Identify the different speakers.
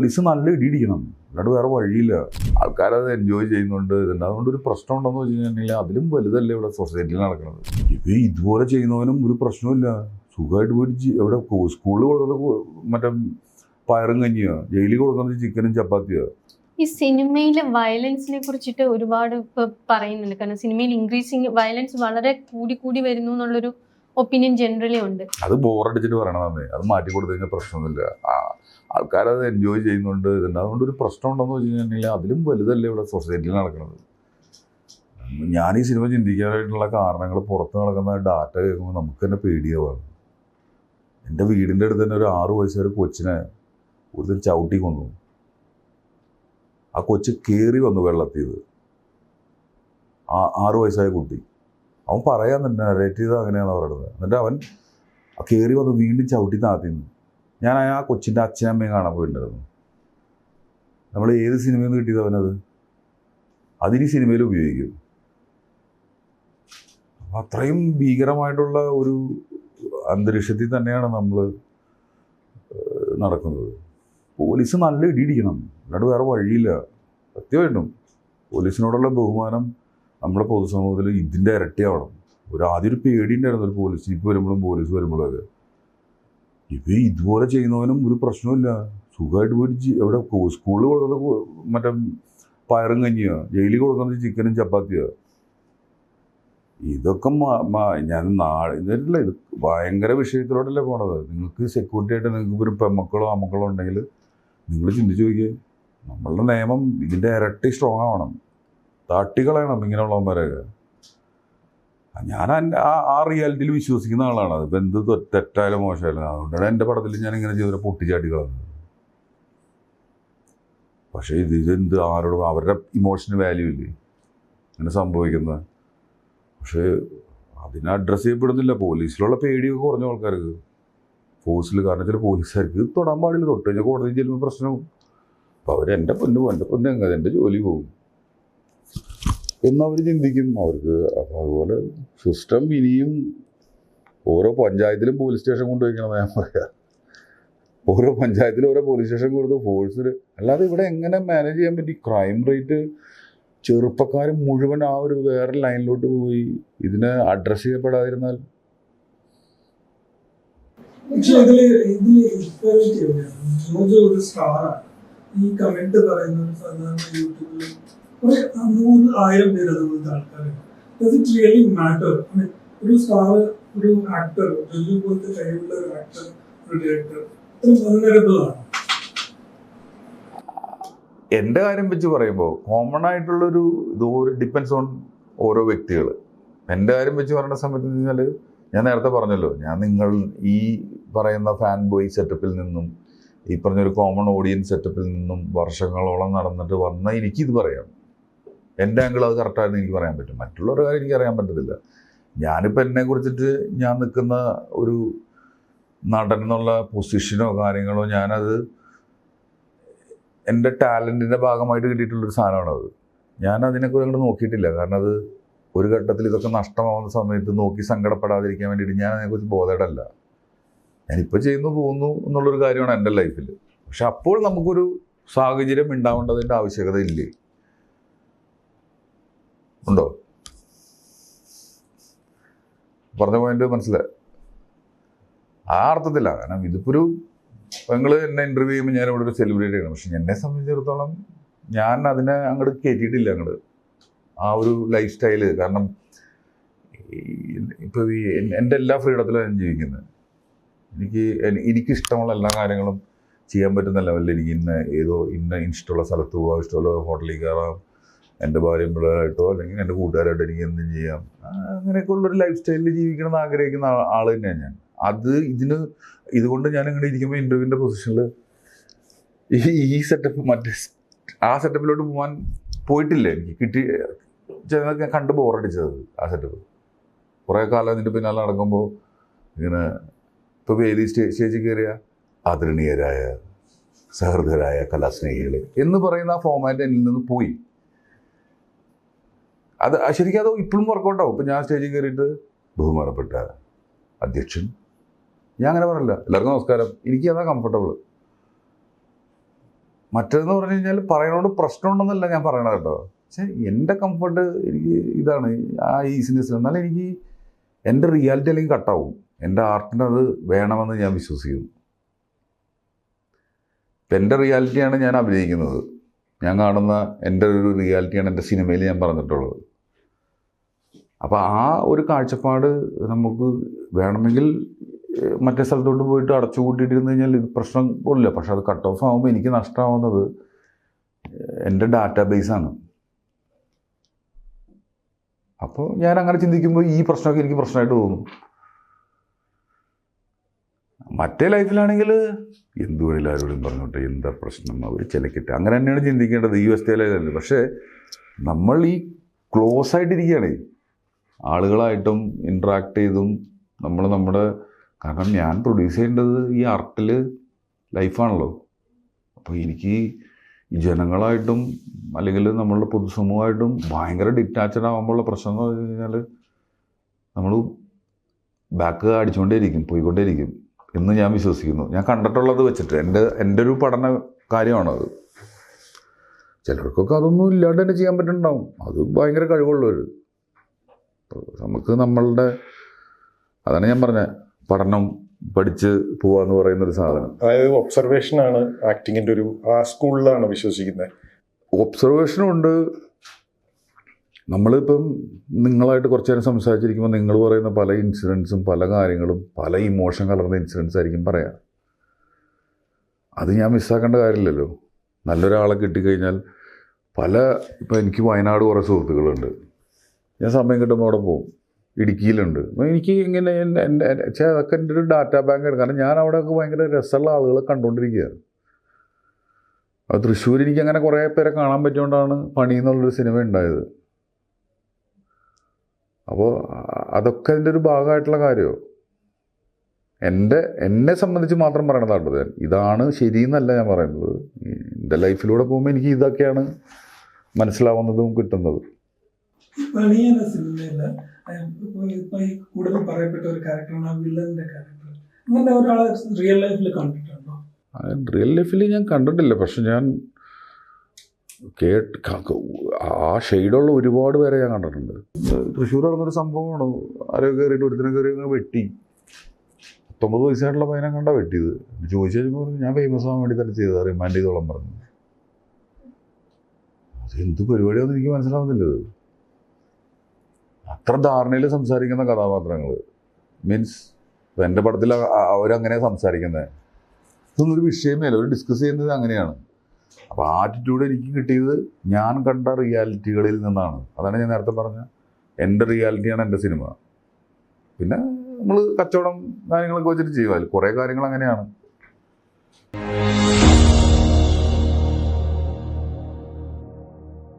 Speaker 1: Police നല്ല ഇടിയിടിക്കണം. അല്ലാണ്ട് വേറെ വഴിയില്ല. ആൾക്കാരത് എൻജോയ് ചെയ്യുന്നുണ്ട്. ഇതുണ്ട് അതുകൊണ്ട് ഒരു പ്രശ്നം ഉണ്ടെന്ന് വെച്ച് കഴിഞ്ഞിട്ടുണ്ടെങ്കിൽ അതിലും വലുതല്ലേ ഇവിടെ സൊസൈറ്റിയിൽ നടക്കുന്നത് ഇപ്പം ഇതുപോലെ ചെയ്യുന്നവനും ഒരു പ്രശ്നമില്ല സുഖമായിട്ട് പോയിട്ട് എവിടെ സ്കൂളിൽ കൊടുക്കുന്നത് മറ്റേ പയറും കഞ്ഞിയോ? ജയിലിൽ കൊടുക്കുന്നത് ചിക്കനും ചപ്പാത്തിയോ?
Speaker 2: ഈ സിനിമയിലെ വയലൻസിനെ കുറിച്ചിട്ട് ഒരുപാട് ഇപ്പൊ പറയുന്നുണ്ട്. കാരണം സിനിമയിൽ ഇൻക്രീസിങ് വയലൻസ് വളരെ കൂടി കൂടി വരുന്നു എന്നുള്ളൊരു ഒപ്പീനിയൻ ജനറലി ഉണ്ട്.
Speaker 1: അത് ബോറടിച്ചിട്ട് പറയണതാണ് അത് മാറ്റി കൊടുത്തു കഴിഞ്ഞാൽ പ്രശ്നമൊന്നുമില്ല. ആ, ആൾക്കാരത് എൻജോയ് ചെയ്യുന്നുണ്ട്. ഇതുണ്ട്. അതുകൊണ്ട് ഒരു പ്രശ്നം ഉണ്ടെന്ന് വെച്ച് കഴിഞ്ഞാൽ അതിലും വലുതല്ലേ ഇവിടെ സൊസൈറ്റിയിൽ നടക്കുന്നത് ഞാൻ ഈ സിനിമ ചിന്തിക്കാനായിട്ടുള്ള കാരണങ്ങൾ പുറത്ത് നടക്കുന്ന ഡാറ്റ കേൾക്കുമ്പോൾ നമുക്ക് തന്നെ പേടിയാവാണ്. എന്റെ വീടിന്റെ അടുത്ത് തന്നെ ഒരു ആറു വയസ്സുകാർ കൊച്ചിനെ ഒരുത്തൻ ചവിട്ടി കൊന്നു. ആ കൊച്ച് കയറി വന്നു വെള്ളത്തിൽ ആ ആറു വയസ്സായ കുട്ടി. അവൻ പറയാൻ തന്നെ റേറ്റ് ചെയ്ത് അങ്ങനെയാണ് പറയുന്നത്. എന്നിട്ട് അവൻ കയറി വന്ന് വീണ്ടും ചവിട്ടി താത്തിന്നു. ഞാൻ ആ കൊച്ചിന്റെ അച്ഛനമ്മയും കാണാൻ പോയിട്ടുണ്ടായിരുന്നു. നമ്മൾ ഏത് സിനിമയിൽ നിന്ന് കിട്ടിയത് അവനത്? അതിന് സിനിമയിൽ ഉപയോഗിക്കും. അത്രയും ഭീകരമായിട്ടുള്ള ഒരു അന്തരീക്ഷത്തിൽ തന്നെയാണ് നമ്മൾ നടക്കുന്നത്. പോലീസ് നല്ല ഇടിയിടിക്കണം. അല്ലാണ്ട് വേറെ വഴിയില്ല. സത്യമായിട്ടും പോലീസിനോടുള്ള ബഹുമാനം നമ്മുടെ പൊതുസമൂഹത്തിൽ ഇതിന്റെ ഇരട്ടിയാവണം. ഒരു ആദ്യം ഒരു പേടി ഉണ്ടായിരുന്നു ഒരു പോലീസ് ജീപ്പ് വരുമ്പോഴും പോലീസ് വരുമ്പോഴൊക്കെ ഇപ്പം ഇതുപോലെ ചെയ്യുന്നവനും ഒരു പ്രശ്നമില്ല സുഖമായിട്ട് പോയിട്ട് എവിടെ സ്കൂളിൽ കൊടുക്കുന്നത് കു- മറ്റേ പയറും കഞ്ഞിയോ? ജയിലിൽ കൊടുക്കുന്നത് ചിക്കനും ചപ്പാത്തിയോ? ഇതൊക്കെ ഞാൻ നാളെ ഇതല്ല ഇത് ഭയങ്കര വിഷയത്തിലോട്ടല്ലേ പോണത്. നിങ്ങൾക്ക് സെക്യൂരിറ്റി ആയിട്ട് നിങ്ങൾക്ക് ഒരു പെമ്മക്കളോ അമ്മക്കളോ ഉണ്ടെങ്കിൽ നിങ്ങൾ ചിന്തിച്ച് നോക്കിയേ. നമ്മളുടെ നിയമം ഇതിന്റെ ഇരട്ടി സ്ട്രോങ് ആവണം. തട്ടിക്കളയണം ഇങ്ങനെയുള്ളവന്മാരെയൊക്കെ. ഞാൻ ആ ആ റിയാലിറ്റിയിൽ വിശ്വസിക്കുന്ന ആളാണ്. അതിപ്പോൾ എന്ത് തെറ്റായാലും മോശമായാലും. അതുകൊണ്ടാണ് എന്റെ പടത്തിൽ ഞാൻ ഇങ്ങനെ ചെയ്തൊരു പൊട്ടിച്ചാട്ടി പക്ഷേ ഇത് ഇതെന്ത് ആരോടും അവരുടെ ഇമോഷന് വാല്യൂ ഇല്ലേ? ഇങ്ങനെ സംഭവിക്കുന്നത്. പക്ഷേ അതിനെ അഡ്രസ്സ് ചെയ്യപ്പെടുന്നില്ല. പോലീസിലുള്ള പേടിയൊക്കെ കുറഞ്ഞ ആൾക്കാർക്ക്. ഫോഴ്സിൽ കാരണം ചില പോലീസുകാർക്ക് തൊടാൻ പാടില്ല. തൊട്ട് കഴിഞ്ഞാൽ കോടതി ചെല്ലുമ്പോൾ പ്രശ്നവും അപ്പോൾ അവർ എന്റെ പൊന്നു എന്റെ പൊന്നു എങ്ങനെ എന്റെ ജോലി പോകും. എന്നവർ ചിന്തിക്കും. അവർക്ക് അപ്പോൾ അതുപോലെ സിസ്റ്റം ഇനിയും ഓരോ പഞ്ചായത്തിലും പോലീസ് സ്റ്റേഷൻ കൊണ്ടുപോയിക്കണം ഞാൻ പറയാം. ഓരോ പഞ്ചായത്തിലും ഓരോ പോലീസ് സ്റ്റേഷൻ കൊടുത്ത് ഫോഴ്സ് അല്ലാതെ ഇവിടെ എങ്ങനെ മാനേജ് ചെയ്യാൻ പറ്റി? ക്രൈം റേറ്റ് ചെറുപ്പക്കാർ മുഴുവൻ ആ ഒരു വേറെ ലൈനിലോട്ട് പോയി. ഇതിനെ അഡ്രസ് ചെയ്യപ്പെടാതിരുന്നാൽ.
Speaker 3: ഇതിൽ ഇതിൽ ഒരു ഈ കമന്റ് പറയുന്നത് സാധാരണ കുറെ നൂറ് ആയിരം പേര് അതുപോലത്തെ ആൾക്കാരുണ്ട്. ഡസ് റിയലി മാറ്റർ ഒരു സ്റ്റാർ ഒരു ആക്ടർ ജോജോ പോലത്തെ കഴിവുള്ള ഒരു ആക്ടർ ഒരു ഡയറക്ടർ ഇത്ര vulnerable
Speaker 1: എന്റെ കാര്യം വെച്ച് പറയുമ്പോൾ കോമൺ ആയിട്ടുള്ളൊരു ഇത് ഡിപ്പെൻസ് ഓൺ ഓരോ വ്യക്തികൾ എന്റെ കാര്യം വെച്ച് പറയുന്ന സമയത്ത് കഴിഞ്ഞാൽ ഞാൻ നേരത്തെ പറഞ്ഞല്ലോ ഞാൻ നിങ്ങൾ ഈ പറയുന്ന ഫാൻ ബോയ് സെറ്റപ്പിൽ നിന്നും ഈ പറഞ്ഞൊരു കോമൺ ഓഡിയൻസ് സെറ്റപ്പിൽ നിന്നും വർഷങ്ങളോളം നടന്നിട്ട് വന്ന എനിക്കിത് പറയാം. എന്റെ ആംഗിൾ അത് കറക്റ്റായിട്ട് എനിക്ക് പറയാൻ പറ്റും. മറ്റുള്ളവരുടെ കാര്യം എനിക്ക് അറിയാൻ പറ്റത്തില്ല. ഞാനിപ്പോൾ എന്നെ കുറിച്ചിട്ട് ഞാൻ നിൽക്കുന്ന ഒരു നടൻ എന്നുള്ള പൊസിഷനോ കാര്യങ്ങളോ ഞാനത് എന്റെ ടാലന്റിന്റെ ഭാഗമായിട്ട് കിട്ടിയിട്ടുള്ളൊരു സാധനമാണത് ഞാൻ അതിനെക്കുറിച്ച് അങ്ങോട്ട് നോക്കിയിട്ടില്ല. കാരണം അത് ഒരു ഘട്ടത്തിൽ ഇതൊക്കെ നഷ്ടമാവുന്ന സമയത്ത് നോക്കി സങ്കടപ്പെടാതിരിക്കാൻ വേണ്ടിയിട്ട് ഞാൻ അതിനെക്കുറിച്ച് ബോധേടല്ല ഞാനിപ്പോൾ ചെയ്യുന്നു പോകുന്നു എന്നുള്ളൊരു കാര്യമാണ് എന്റെ ലൈഫിൽ പക്ഷെ അപ്പോൾ നമുക്കൊരു സാഹചര്യം ഉണ്ടാവേണ്ടതിന്റെ ആവശ്യകത ഇല്ലേ? ഉണ്ടോ? പറഞ്ഞ പോയിന്റ് മനസ്സിലായി. ആ അർത്ഥത്തില്ല കാരണം ഇതിപ്പോൾ ഒരു നിങ്ങൾ എന്നെ ഇന്റർവ്യൂ ചെയ്യുമ്പോൾ ഞാൻ ഇവിടെ ഒരു സെലിബ്രിറ്റിയാണ് പക്ഷെ എന്നെ സംബന്ധിച്ചിടത്തോളം ഞാൻ അതിനെ അങ്ങോട്ട് കയറ്റിയിട്ടില്ല അങ്ങോട്ട് ആ ഒരു ലൈഫ് സ്റ്റൈൽ കാരണം ഇപ്പോൾ ഈ എൻ- എന്റെ എല്ലാ ഫ്രീഡത്തിലും ഞാൻ ജീവിക്കുന്നത്. എനിക്ക് എനി- എനിക്കിഷ്ടമുള്ള എല്ലാ കാര്യങ്ങളും ചെയ്യാൻ പറ്റുന്ന ലെവലിൽ എനിക്ക് ഇന്ന ഏതോ ഇന്ന ഇഷ്ടമുള്ള സ്ഥലത്ത് പോകാം ഇഷ്ടമുള്ള ഹോട്ടലിൽ കയറാം എന്റെ ഭാര്യയും പിള്ളേരായിട്ടോ അല്ലെങ്കിൽ എന്റെ കൂട്ടുകാരായിട്ടോ എനിക്ക് എന്തും ചെയ്യാം. അങ്ങനെയൊക്കെ ഉള്ളൊരു ലൈഫ് സ്റ്റൈലിൽ ജീവിക്കണം എന്ന് ആഗ്രഹിക്കുന്ന ആൾ തന്നെയാണ് ഞാൻ. അത് ഇതിന് ഇതുകൊണ്ട് ഞാൻ ഇങ്ങനെ ഇരിക്കുമ്പോൾ ഇന്റർവ്യൂവിന്റെ പൊസിഷനിൽ ഈ ഈ സെറ്റപ്പ് മറ്റേ ആ സെറ്റപ്പിലോട്ട് പോകാൻ പോയിട്ടില്ല എനിക്ക്. കിട്ടി ചിലതൊക്കെ കണ്ട് ബോറടിച്ചത് ആ സെറ്റപ്പ് കുറേ കാലം അതിന്റെ പിന്നാലെ നടക്കുമ്പോൾ ഇങ്ങനെ ഇപ്പോൾ വേദി സ്റ്റേ സ്റ്റേജിൽ കയറിയ ആദരണീയരായ സഹൃദയരായ കലാസ്നേഹികളെ എന്ന് പറയുന്ന ആ ഫോമാറ്റ് എന്നിൽ നിന്ന് പോയി. അത് ശരിക്കും അത് ഇപ്പോഴും വർക്കൗട്ടാവും ഇപ്പം ഞാൻ സ്റ്റേജിൽ കയറിയിട്ട് ബഹുമാനപ്പെട്ട അധ്യക്ഷൻ. ഞാൻ അങ്ങനെ പറയില്ല എല്ലാവർക്കും നമസ്കാരം. എനിക്ക് അതാ കംഫർട്ടബിൾ മറ്റേതെന്ന് പറഞ്ഞു കഴിഞ്ഞാൽ പറയണോണ്ട് പ്രശ്നമുണ്ടെന്നല്ല ഞാൻ പറയണത് കേട്ടോ. പക്ഷേ എന്റെ കംഫർട്ട് എനിക്ക് ഇതാണ്. ആ ഈസിനെസ് എന്നാൽ എനിക്ക് എന്റെ റിയാലിറ്റി അല്ലെങ്കിൽ കട്ടാവും എന്റെ ആർട്ടിന് അത് വേണമെന്ന് ഞാൻ വിശ്വസിക്കുന്നു. ഇപ്പം എന്റെ റിയാലിറ്റിയാണ് ഞാൻ അഭിനയിക്കുന്നത്. ഞാൻ കാണുന്ന എന്റെ ഒരു റിയാലിറ്റിയാണ് എന്റെ സിനിമയിൽ ഞാൻ പറഞ്ഞിട്ടുള്ളത്. അപ്പോൾ ആ ഒരു കാഴ്ചപ്പാട് നമുക്ക് വേണമെങ്കിൽ മറ്റേ സ്ഥലത്തോട്ട് പോയിട്ട് അടച്ചു കൂട്ടിയിട്ടിരുന്ന് കഴിഞ്ഞാൽ ഇത് പ്രശ്നം പോലില്ല. പക്ഷെ അത് കട്ട് ഓഫ് ആകുമ്പോൾ എനിക്ക് നഷ്ടമാവുന്നത് എന്റെ ഡാറ്റാബേസാണ് അപ്പോൾ ഞാൻ അങ്ങനെ ചിന്തിക്കുമ്പോൾ ഈ പ്രശ്നമൊക്കെ എനിക്ക് പ്രശ്നമായിട്ട് തോന്നും. മറ്റേ ലൈഫിലാണെങ്കിൽ എന്ത് വേണേലും ആരോടും പറഞ്ഞോട്ടെ എന്താ പ്രശ്നം അവർ ചിലക്കിട്ട്. അങ്ങനെ തന്നെയാണ് ചിന്തിക്കേണ്ടത് ഈ അവസ്ഥയിലായതല്ലേ പക്ഷേ നമ്മൾ ഈ ക്ലോസ് ആയിട്ടിരിക്കുകയാണ് ആളുകളായിട്ടും ഇൻട്രാക്ട് ചെയ്തും നമ്മൾ നമ്മുടെ കാരണം ഞാൻ പ്രൊഡ്യൂസ് ചെയ്യേണ്ടത് ഈ ആർട്ടിൽ ലൈഫാണല്ലോ അപ്പോൾ എനിക്ക് ജനങ്ങളായിട്ടും അല്ലെങ്കിൽ നമ്മളുടെ പൊതുസമൂഹമായിട്ടും ഭയങ്കര ഡിറ്റാച്ച്ഡ് ആകുമ്പോഴുള്ള പ്രശ്നം എന്ന് പറഞ്ഞു കഴിഞ്ഞാൽ നമ്മൾ ബാക്ക് അടിച്ചുകൊണ്ടേയിരിക്കും പോയിക്കൊണ്ടേയിരിക്കും എന്ന് ഞാൻ വിശ്വസിക്കുന്നു. ഞാൻ കണ്ടിട്ടുള്ളത് വെച്ചിട്ട് എന്റെ എന്റെ ഒരു പഠന കാര്യമാണത്. ചിലർക്കൊക്കെ അതൊന്നും ഇല്ലാണ്ട് തന്നെ ചെയ്യാൻ പറ്റുന്നുണ്ടാവും. അത് ഭയങ്കര കഴിവുള്ളവർ നമുക്ക് നമ്മളുടെ അതാണ് ഞാൻ പറഞ്ഞത് പഠനം പഠിച്ച് പോവാന്ന് പറയുന്ന ഒരു സാധനം.
Speaker 4: അതായത് ഒബ്സർവേഷൻ ആണ് ആക്ടിങ്ങിന്റെ ഒരു ആ സ്കൂളിലാണ് വിശ്വസിക്കുന്നത്.
Speaker 1: ഒബ്സർവേഷനും ഉണ്ട് നമ്മളിപ്പം നിങ്ങളായിട്ട് കുറച്ച് നേരം സംസാരിച്ചിരിക്കുമ്പോൾ നിങ്ങൾ പറയുന്ന പല ഇൻസിഡൻസും പല കാര്യങ്ങളും പല ഇമോഷൻ കലർന്ന ഇൻസിഡൻസ് ആയിരിക്കും പറയാം. അത് ഞാൻ മിസ്സാക്കേണ്ട കാര്യമില്ലല്ലോ. നല്ലൊരാളെ കിട്ടിക്കഴിഞ്ഞാൽ പല ഇപ്പം എനിക്ക് വയനാട് കുറേ സുഹൃത്തുക്കളുണ്ട്. ഞാൻ സമയം കിട്ടുമ്പോൾ അവിടെ പോകും ഇടുക്കിയിലുണ്ട്. അപ്പോൾ എനിക്ക് ഇങ്ങനെ എന്റെ എന്റെ പക്ഷേ അതൊക്കെ എന്റെ ഒരു ഡാറ്റാ ബാങ്ക് കാരണം ഞാൻ അവിടെയൊക്കെ ഭയങ്കര രസമുള്ള ആളുകളെ കണ്ടുകൊണ്ടിരിക്കുകയാണ്. അത് തൃശ്ശൂർ എനിക്ക് അങ്ങനെ കുറേ പേരെ കാണാൻ പറ്റിയോണ്ടാണ് പണി എന്നുള്ളൊരു സിനിമ ഉണ്ടായത്. അപ്പോൾ അതൊക്കെ അതിന്റെ ഒരു ഭാഗമായിട്ടുള്ള കാര്യമോ എന്റെ എന്നെ സംബന്ധിച്ച് മാത്രം പറയണതാണ് ഞാൻ. ഇതാണ് ശരിയെന്നല്ല ഞാൻ പറയുന്നത്. എന്റെ ലൈഫിലൂടെ പോകുമ്പോൾ എനിക്ക് ഇതൊക്കെയാണ് മനസ്സിലാവുന്നതും കിട്ടുന്നതും.
Speaker 3: ഈ സിനിമയില്ല എന്ന സിനിമയിൽ ഇപ്പൊ ഇപ്പൊ ഈ കൂടുതൽ പറയപ്പെട്ട ഒരു ക്യാരക്ടറാണ് ആ വില്ലന്റെ ക്യാരക്ടർ. അങ്ങനെ ഒരാളെ റിയൽ ലൈഫിൽ കണ്ടിട്ടുണ്ടോ?
Speaker 1: റിയൽ ലൈഫിൽ ഞാൻ കണ്ടിട്ടില്ല. പക്ഷെ ഞാൻ കേട്ട് ആ ഷെയ്ഡുള്ള ഒരുപാട് പേരെ ഞാൻ കണ്ടിട്ടുണ്ട്. തൃശ്ശൂർ നടന്നൊരു സംഭവമാണ്? ആരോ കയറിയിട്ട് ഒരുത്തിനെ കയറി അങ്ങ് വെട്ടി. പത്തൊമ്പത് വയസ്സായിട്ടുള്ള പയ്യനെ കണ്ടാ വെട്ടിയത്. ചോദിച്ചു കഴിഞ്ഞപ്പോൾ പറഞ്ഞു, ഞാൻ ഫേമസ് ആവാൻ വേണ്ടി തന്നെ ചെയ്തത് റിമാൻഡ് ചെയ്തോളം പറഞ്ഞു. അത് എന്ത് പരിപാടിയാണെന്ന് എനിക്ക് മനസ്സിലാവുന്നില്ല അത്ര ധാരണയിൽ സംസാരിക്കുന്ന കഥാപാത്രങ്ങൾ മീൻസ് എന്റെ പടത്തിൽ അവരങ്ങനെ സംസാരിക്കുന്നത് ഇതൊന്നും ഒരു വിഷയമേ അല്ല അവർ ഡിസ്കസ് ചെയ്യുന്നത് അങ്ങനെയാണ്. അപ്പോൾ ആറ്റിറ്റ്യൂഡ് എനിക്ക് കിട്ടിയത് ഞാൻ കണ്ട റിയാലിറ്റികളിൽ നിന്നാണ്. അതാണ് ഞാൻ നേരത്തെ പറഞ്ഞ എന്റെ റിയാലിറ്റിയാണ് എന്റെ സിനിമ പിന്നെ നമ്മൾ കച്ചവടം കാര്യങ്ങളൊക്കെ വെച്ചിട്ട് ചെയ്യുക കുറേ കാര്യങ്ങൾ അങ്ങനെയാണ്